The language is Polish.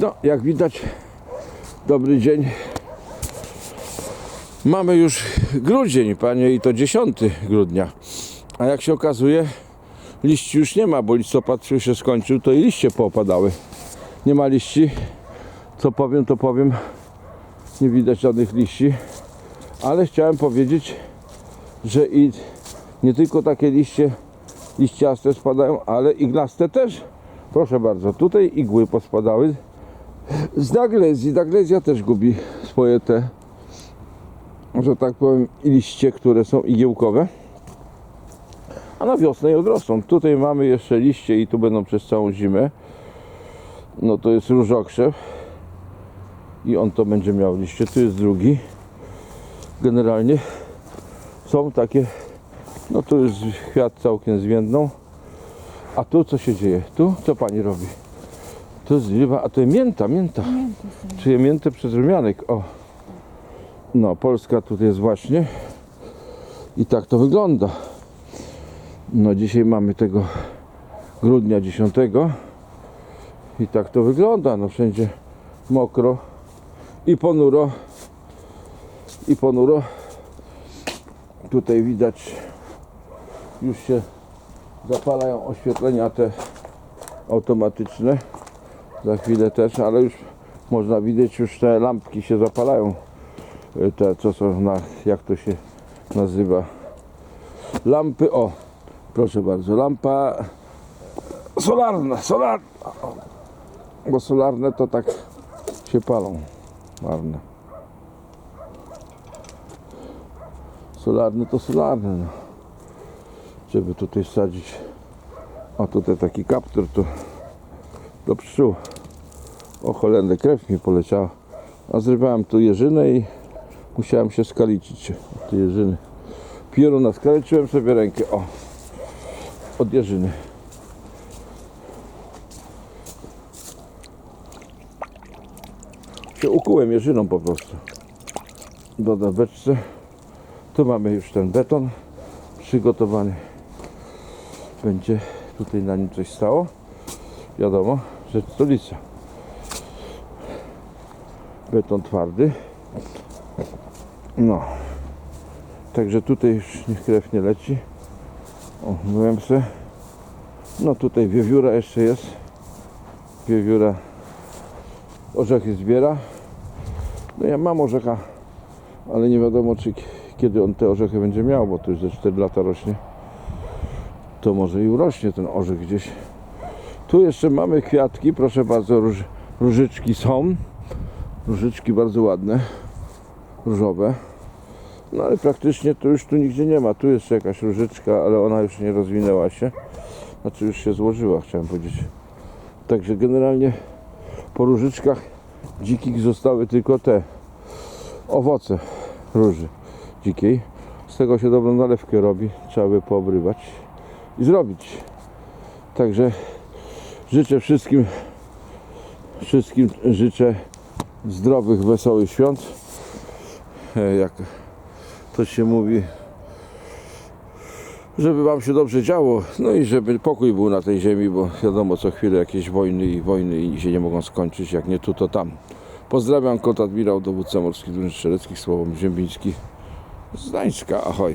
No, jak widać, dobry dzień. Mamy już grudzień, panie, i to 10 grudnia. A jak się okazuje, liści już nie ma, bo listopad się skończył, to i liście poopadały. Nie ma liści. Co powiem, to powiem. Nie widać żadnych liści. Ale chciałem powiedzieć, że i nie tylko takie liście liściaste spadają, ale iglaste też. Proszę bardzo, tutaj igły pospadały. Z Daglezji, Daglezja też gubi swoje te, że tak powiem, liście, które są igiełkowe. A na wiosnę je odrosną. Tutaj mamy jeszcze liście i tu będą przez całą zimę. No to jest różokrzew. I on to będzie miał liście. Tu jest drugi. Generalnie są takie, no tu już kwiat całkiem zwiędną. A tu co się dzieje? Tu co pani robi? To zrywa, a to jest mięta, mięta. Czyje miętę przez rumianek. O. No, Polska tutaj jest właśnie. I tak to wygląda. No dzisiaj mamy tego grudnia 10. I tak to wygląda. No wszędzie mokro i ponuro. I ponuro. Tutaj widać już się zapalają oświetlenia te automatyczne. Za chwilę też, ale już można widzieć, już te lampki się zapalają. Y, Te co są na, jak to się nazywa? Lampy, o, proszę bardzo, lampa solarna, solarna. Bo solarne to tak się palą. Marne. Solarne to solarne. No. Żeby tutaj wsadzić. O tutaj taki kaptur to do pszczół. O cholerne, krew mi poleciała. A zrywałem tu jeżynę i musiałem się skalicić od tej jeżyny. Pioruna skaleczyłem sobie rękę. O, od jeżyny. Się ukułem jeżyną po prostu. Dodam beczce. Tu mamy już ten beton przygotowany. Będzie tutaj na nim coś stało. Wiadomo, że stolica. Beton twardy. No. Także tutaj już niech krew nie leci. O, se. No tutaj wiewióra jeszcze jest. Wiewióra orzechy zbiera. No ja mam orzecha, ale nie wiadomo czy kiedy on te orzechy będzie miał, bo to już ze 4 lata rośnie. To może i urośnie ten orzech gdzieś. Tu jeszcze mamy kwiatki, proszę bardzo, róż, różyczki są. Różyczki bardzo ładne, różowe. No ale praktycznie to już tu nigdzie nie ma. Tu jest jakaś różyczka, ale ona już nie rozwinęła się. Znaczy już się złożyła, chciałem powiedzieć. Także generalnie po różyczkach dzikich zostały tylko te owoce róży dzikiej. Z tego się dobrą nalewkę robi. Trzeba by poobrywać i zrobić. Także życzę wszystkim wszystkim życzę zdrowych, wesołych świąt. E, Jak to się mówi, żeby Wam się dobrze działo, no i żeby pokój był na tej ziemi, bo wiadomo, co chwilę jakieś wojny i wojny i się nie mogą skończyć, jak nie tu, to tam. Pozdrawiam, kot admirał, dowódca morskich drużyn strzeleckich, Sławomir Ziembiński z Gdańska, ahoj.